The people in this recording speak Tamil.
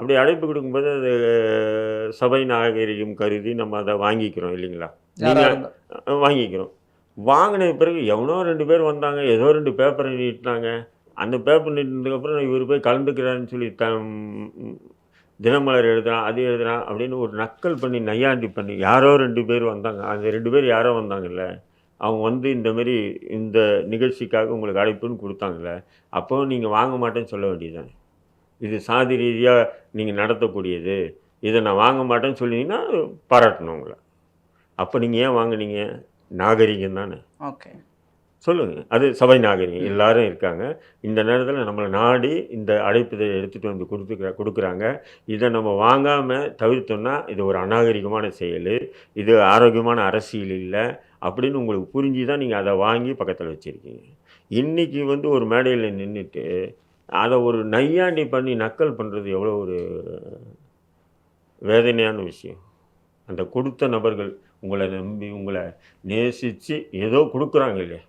அப்படி அழைப்பு கொடுக்கும்போது அது சபை நாகரிகம் கருதி நம்ம அதை வாங்கிக்கிறோம் இல்லைங்களா? வாங்கிக்கிறோம். வாங்கின பிறகு எவனோ ரெண்டு பேர் வந்தாங்க ஏதோ ரெண்டு பேப்பரை நீட்டினாங்க. அந்த பேப்பர் நீட்டினதுக்கப்புறம் இவர் போய் கலந்துக்கிறான்னு சொல்லி த தினமலர் எழுதுறான் அது எழுதுறான் அப்படின்னு ஒரு நக்கல் பண்ணி நையாண்டி பண்ணி யாரோ ரெண்டு பேர் வந்தாங்க. அந்த ரெண்டு பேர் யாரோ வந்தாங்கல்ல. அவங்க வந்து இந்த மாதிரி இந்த நிகழ்ச்சிக்காக உங்களுக்கு அழைப்புன்னு கொடுத்தாங்கல்ல. அப்போ நீங்கள் வாங்க மாட்டேன்னு சொல்ல வேண்டியதுதானே. இது சாதி ரீதியாக நீங்கள் நடத்தக்கூடியது. இதை நான் வாங்க மாட்டேன்னு சொன்னீங்கன்னா பாராட்டணும் உங்களை. அப்போ நீங்கள் ஏன் வாங்குனீங்க? நாகரிகம் தானே. ஓகே. சொல்லுங்கள் அது சபை நாகரிகம். எல்லாரும் இருக்காங்க. இந்த நேரத்தில் நம்மளை நாடி இந்த அழைப்பிதை எடுத்துகிட்டு வந்து கொடுத்துக்கிற கொடுக்குறாங்க. இதை நம்ம வாங்காமல் தவிர்த்தோம்னா இது ஒரு அநாகரிகமான செயல். இது ஆரோக்கியமான அரசியல் இல்லை. அப்படின்னு உங்களுக்கு புரிஞ்சு தான் நீங்கள் அதை வாங்கி பக்கத்தில் வச்சுருக்கீங்க. இன்றைக்கி வந்து ஒரு மேடையில் நின்றுட்டு அதை ஒரு நையாண்டி பண்ணி நக்கல் பண்ணுறது எவ்வளோ ஒரு வேதனையான விஷயம். அந்த கொடுத்த நபர்கள் உங்களை நம்பி உங்களை நேசித்து ஏதோ கொடுக்குறாங்க இல்லையா?